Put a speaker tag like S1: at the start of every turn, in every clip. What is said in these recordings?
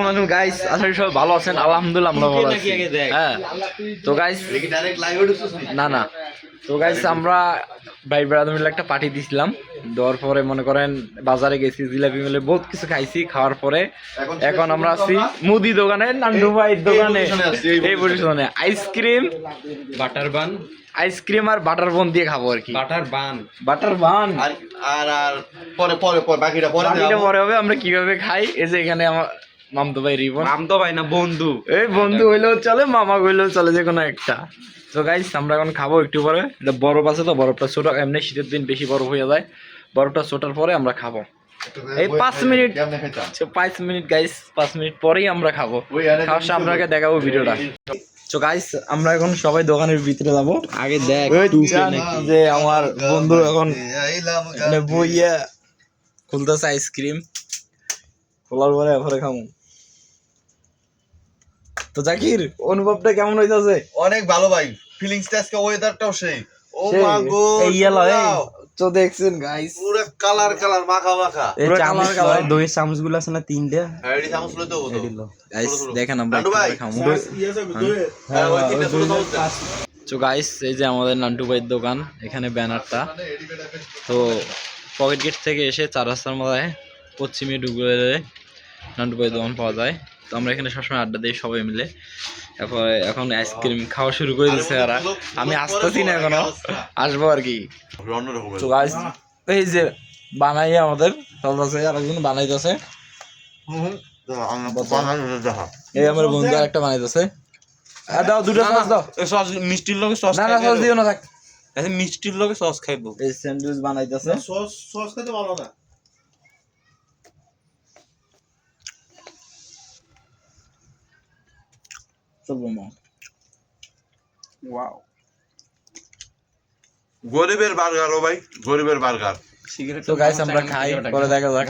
S1: আলাইকুম গাইস আশা করি সবাই ভালো আছেন। আলহামদুলিল্লাহ আমরা ভালো আছি। হ্যাঁ। তো গাইস না না। তো গাইস আমরা ভাই ব্রাদার মিলে একটা পার্টি দিছিলাম। দেওয়ার পরে মনে করেন বাজারে গেছি জিলাপি মিলে বহুত কিছু খাইছি খাওয়ার পরে এখন আমরা আছি মুদি দোকানে নান্ডু ভাইয়ের দোকানে।
S2: এই
S1: পজিশনে ice cream
S3: butter bun
S1: ice cream আর বাটার বন দিয়ে খাব আর কি।
S3: বাটার বান
S1: বাটার বান
S2: আর আর আর পরে পরে পরে বাকিটা পরে
S1: পরে হবে আমরা কীভাবে খাই? এই যে এখানে আমার মামতো ভাই রিবন।
S3: নামতো ভাই না বন্ধু।
S1: এই বন্ধু হইলেও চলে মামা হইলেও চলে যে কোনো একটা। তো গাইস আমরা এখন খাব একটু পরে। এটা বরফ আছে তো বরফটা ছোট এমনি শীতের দিন বেশি বরফ হয়ে যায়। বরফটা ছোটার পরে আমরা খাব। এই পাঁচ মিনিট পাঁচ মিনিট গাইস পাঁচ মিনিট পরেই আমরা খাব। খাওয়ার সময় আপনাকে দেখাবো ভিডিওটা। তো গাইস আমরা এখন সবাই দোকানের ভিতরে যাব। আগে দেখ যে আমার বন্ধু এখন বইয়া খুলতেছে আইসক্রিম খোলার পরে এরপরে খামু। তো জাকির অনুভবটা কেমন হইতাছে?
S2: অনেক ভালো ভাই। ফিলিংসটা আজকে ওয়েদারটাও সেই। ও মা গো
S1: এই ইয়েলো এই তো দেখছেন গাইস
S2: পুরো কালার কালার মাখা মাখা।
S3: এই চামচ
S1: কালার কালার।
S3: দই চামচগুলো আছে না তিনটা?
S2: হ্যাঁ এডি চামচ লইতে হতো
S1: গাইস দেখেন আমরা
S2: ভাই,
S1: খামু
S2: হ্যাঁ দেন।
S1: তো গাইস এই যে আমাদের নান্টু ভাইয়ের দোকান এখানে ব্যানারটা। তো পকেট গেট থেকে এসে চার রাস্তার মধ্যে পশ্চিমে ঢুকে নান্টু ভাইয়ের দোকান পাওয়া যায়। তো আমরা এখানে সবসময় আড্ডা দিই সবাই মিলে। এরপরে এখন আইসক্রিম খাওয়া শুরু করে দিচ্ছে এরা। আমি আসতেছি না এখনও। আসব আর কি। তো এই যে বানাই আমাদের চলতেছে আর একজন বানাইতেছে। এই আমার বন্ধু আর একটা বানাইতেছে দাও দুটো সস দাও।
S3: সস মিষ্টির লগে সস
S1: না না সস দিও না থাক।
S3: মিষ্টির লগে সস খাইবো
S1: এই স্যান্ডউইচ বানাইতেছে।
S2: সস সস খেতে ভালো না।
S1: চলবো মা ওয়াও
S2: গরিবের বার্গার ও ভাই গরিবের বার্গার।
S3: সিগারেট
S1: তো গাইস আমরা খাই পরে দেখা যাক।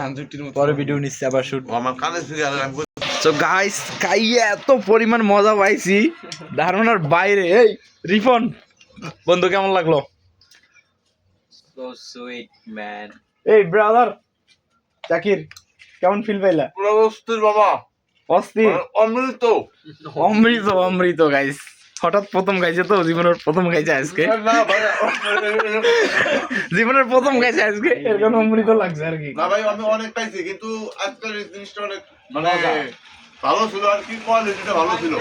S1: পরে ভিডিও নিচ্ছি আবার শুট
S2: আমার কানে আমি বলছি,
S1: তো গাইস খাইয়ে এত পরিমাণ মজা পাইছি ধারণার বাইরে। এই রিফন বন্ধু কেমন লাগল?
S3: সো সুইট ম্যান
S1: এই ব্রাদার জাকির কেমন ফিল পাইলা?
S2: পুরো বাবা।
S1: অস্থির।
S2: অমৃত।
S1: অমৃত অমৃত গাইস হঠাৎ প্রথম খাইছে তো জীবনের প্রথম খাইছে আজকে। জীবনের প্রথম খাইছে আজকে। অমৃত লাগছে আর কি।
S2: না ভাই আমি অনেক পাইছি কিন্তু আজকের এই জিনিসটা অনেক মানে ভালো ছিল আর কি কোয়ালিটিটা ভালো ছিল।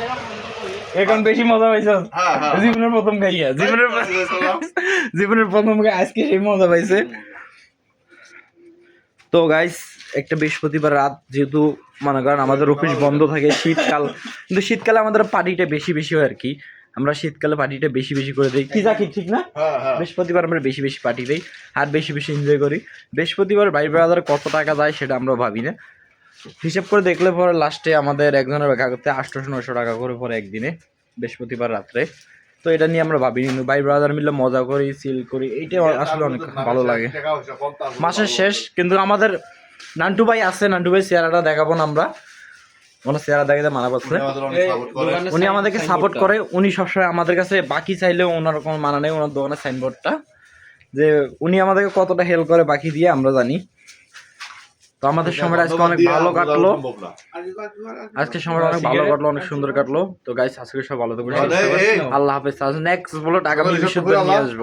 S1: এখন বেশি মজা পাইছো?
S2: হ্যাঁ হ্যাঁ।
S1: জীবনের প্রথম খাইয়া জীবনের জীবনের প্রথম খাই আজকে সেই মজা পাইছে। তো গাইস একটা বৃহস্পতিবার রাত যেহেতু মনে করেন আমাদের অফিস বন্ধ থাকে শীতকাল। কিন্তু শীতকালে আমাদের পার্টিটা বেশি বেশি হয় আর কি। আমরা শীতকালে পার্টিটা বেশি বেশি করে দিই। কি জাকির ঠিক না?
S2: হ্যাঁ হ্যাঁ।
S1: বৃহস্পতিবার আমরা বেশি বেশি পার্টি দিই আর বেশি বেশি এনজয় করি। বৃহস্পতিবার ভাই ব্রাদার কত টাকা যায় সেটা আমরা ভাবি না। হিসাব করে দেখলে পরে লাস্টে আমাদের একজনের দেখা করতে আটশোশো নশো টাকা করে পরে একদিনে বৃহস্পতিবার রাত্রে। তো এটা নিয়ে আমরা ভাবি কিন্তু ভাই ব্রাদার মিলে মজা করি চিল করি। এইটা আসলে অনেক ভালো লাগে। মাসের শেষ কিন্তু আমাদের নান্টু ভাই আছে নান্টু ভাই চেহারাটা দেখাবো না আমরা। ওনার চেহারা দেখাতে মানা করছে। উনি আমাদেরকে সাপোর্ট করে। উনি সবসময় আমাদের কাছে বাকি চাইলেও ওনার কোনো মানা নেই ওনার দোকানের সাইনবোর্ডটা যে উনি আমাদেরকে কতটা হেল্প করে বাকি দিয়ে আমরা জানি। তো আমাদের সময়টা আজকে অনেক ভালো কাটলো। আজকে সময়টা অনেক ভালো কাটলো অনেক সুন্দর কাটলো। তো গাইস আজকে সব ভালো থাকবে আল্লাহ হাফেজ। আজ নেক্সট বলো টাকা সুন্দর নিয়ে আসব।